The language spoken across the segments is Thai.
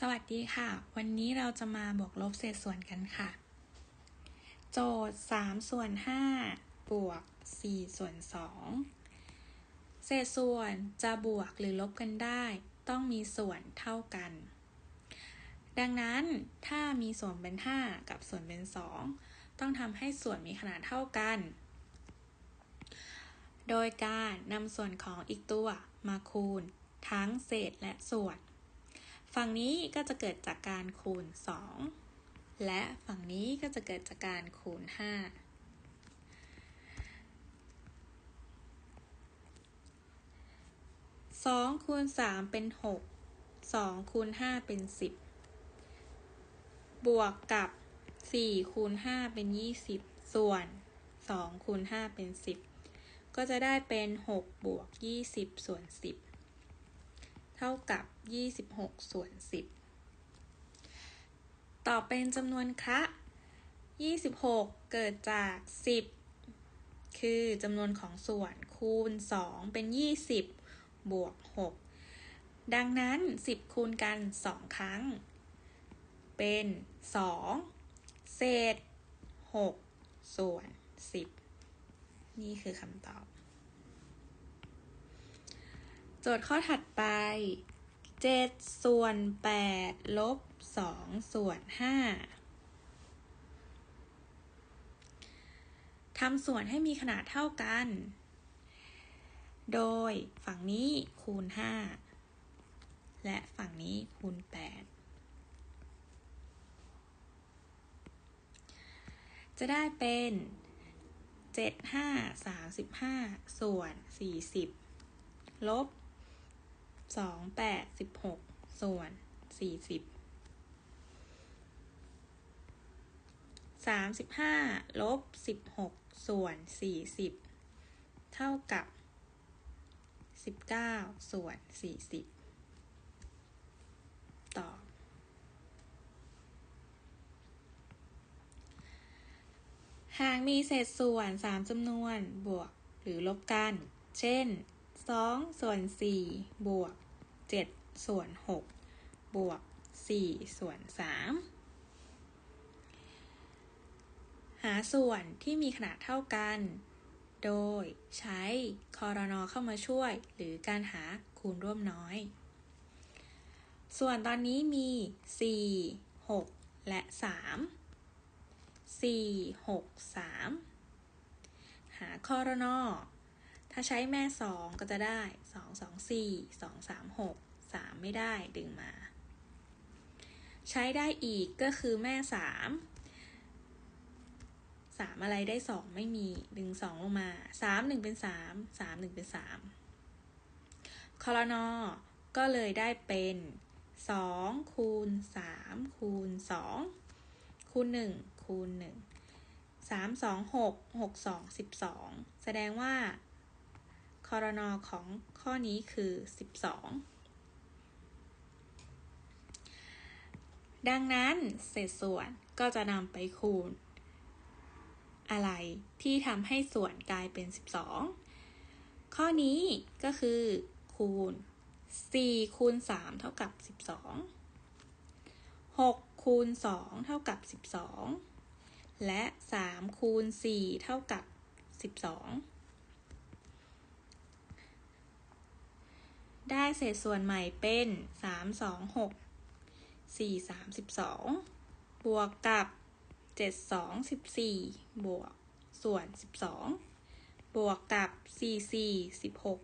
สวัสดีค่ะ วันนี้เราจะมาบวกลบเศษส่วนกันค่ะ โจทย์ 3 ส่วน 5 บวก 4 ส่วน 2 เศษส่วนจะบวกหรือลบกันได้ ต้องมีส่วนเท่ากัน ดังนั้นถ้ามีส่วนเป็น 5 กับส่วนเป็น 2 ต้องทำให้ส่วนมีขนาดเท่ากัน โดยการนำส่วนของอีกตัวมาคูณ ทั้งเศษและส่วน ฝั่งนี้ก็จะเกิดจากการคูณ 2 และฝั่งนี้ก็จะเกิดจากการคูณ 5 2 คูณ 3 เป็น 6 2 คูณ 5 เป็น 10 บวกกับ 4 คูณ 5 เป็น 20 ส่วน 2 คูณ 5 เป็น 10 ก็จะได้เป็น 6 บวก 20 ส่วน 10 เท่ากับ 26 ส่วน 10 ต่อเป็นจำนวนคะ26 เกิดจาก 10 คือจำนวนของส่วนคูณ 2 เป็น 20 บวก 6 ดังนั้น 10 คูณกัน 2 ครั้ง เป็น 2 เศษ 6 ส่วน 10 นี่คือคำตอบ จทย์ข้อถัดไป 7 ส่วน 8 ลบ 2 ส่วน 5 ทำส่วนให้มีขนาดเท่ากัน โดยฝั่งนี้คูณ 5 และฝั่งนี้คูณ 8 จะได้เป็น 7 5 35 ส่วน 40 ลบ สองแปดสิบหกส่วนสี่สิบสามสิบห้าลบสิบหกส่วนสี่สิบเท่ากับสิบเก้าส่วนสี่สิบตอบหากมีเศษส่วนสามจำนวนบวกหรือลบกัน เช่น สองส่วนสี่บวกเจ็ดส่วนหกบวกสี่ส่วนสามหาส่วนที่มีขนาดเท่ากัน โดยใช้คอรนอเข้ามาช่วย หรือการหาคูณร่วมน้อย ส่วนตอนนี้มี 4 6 และ 3 4 6 3 หาคอรนอ ถ้าใช้แม่สองก็จะได้สองสองสี่สองสามหกสามไม่ได้ดึงมา ใช้ได้อีกก็คือแม่สามสามอะไรได้สองไม่มีดึงสองลงมาสามหนึ่งเป็นสามสามหนึ่งเป็นสามคอรนอก็เลยได้เป็นสองคูณสามคูณสองคูณหนึ่งคูณหนึ่งสามสองหกหกสองสิบสองแสดงว่า คอรนอของข้อนี้คือ 12 ดังนั้นเศษส่วนก็จะนำไปคูณ อะไรที่ทำให้ส่วนกลายเป็น 12 ข้อนี้ก็คือคูณ 4 คูณ 3 เท่ากับ 12 6 คูณ 2 เท่ากับ 12 และ 3 คูณ 4 เท่ากับ 12 ได้เศษส่วนใหม่เป็นสามสองหกสี่สามสิบสองบวกกับเจ็ดสองสิบสี่บวกส่วนสิบสองบวกกับสี่สี่สิบหก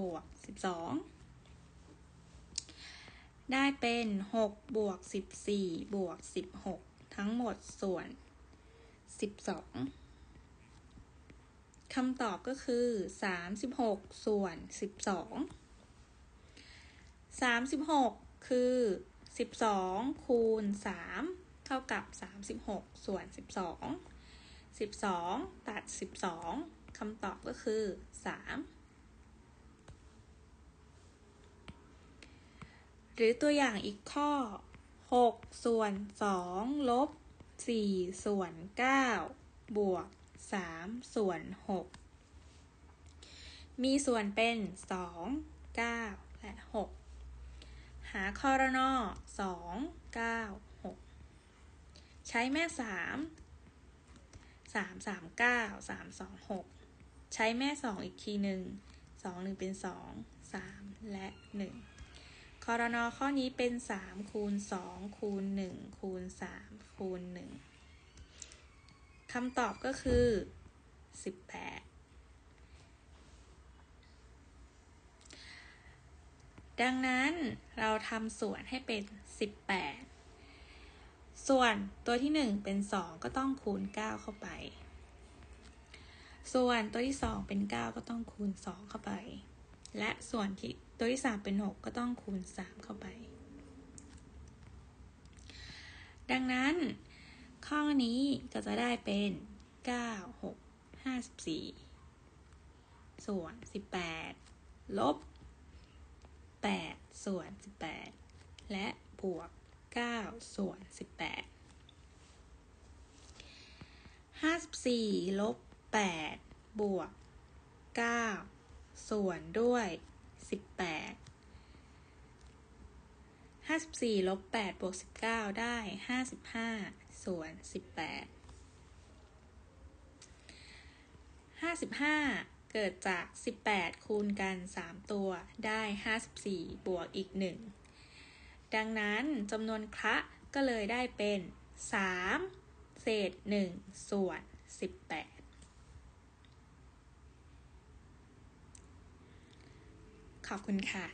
บวกสิบสองได้เป็นหกบวกสิบสี่บวกสิบหกทั้งหมดส่วนสิบสองคำตอบก็คือสามสิบหกส่วนสิบอง สอง36คือ12คูณ3เท่ากับ36ส่วน12 12ตัด12คำตอบก็คือ3หรือตัวอย่างอีกข้อ 6 ส่วน 2 ลบ 4 ส่วน 9 บวก 3 ส่วน 6 มีส่วนเป็น 2 9 และ 6าคอรนอสองเก้าหกใช้แม่สามสามสามเก้าสามสองหกใช้แม่สองอีกทีหนึ่งสองหนึ่งเป็นสองสามและหนึ่งคอรนอข้อนี้เป็นสามคูณสองคูณหนึ่งคูณสามคูณหนึ่งคำตอบก็คือสิบแปด ดังนั้นเราทำส่วนให้เป็น 18 ส่วนตัวที่ 1 เป็น 2 ก็ต้องคูณ 9 เข้าไป ส่วนตัวที่ 2 เป็น 9 ก็ต้องคูณ 2 เข้าไป และส่วนที่ตัวที่ 3 เป็น 6 ก็ต้องคูณ 3 เข้าไป ดังนั้น ข้อนี้ก็จะได้เป็น 9 6 54 ส่วน 18 ลบ 8 ส่วน 18 และบวก 9 ส่วน 18 54 ลบ 8 บวก 9 ส่วนด้วย 18 54 ลบ 8 บวก 19 ได้ 55 ส่วน 18 55 เกิดจาก 18 คูณกัน 3 ตัวได้ 54 บวกอีก 1 ดังนั้นจำนวนคระก็เลยได้เป็น 3 เศษ 1 ส่วน 18ขอบคุณค่ะ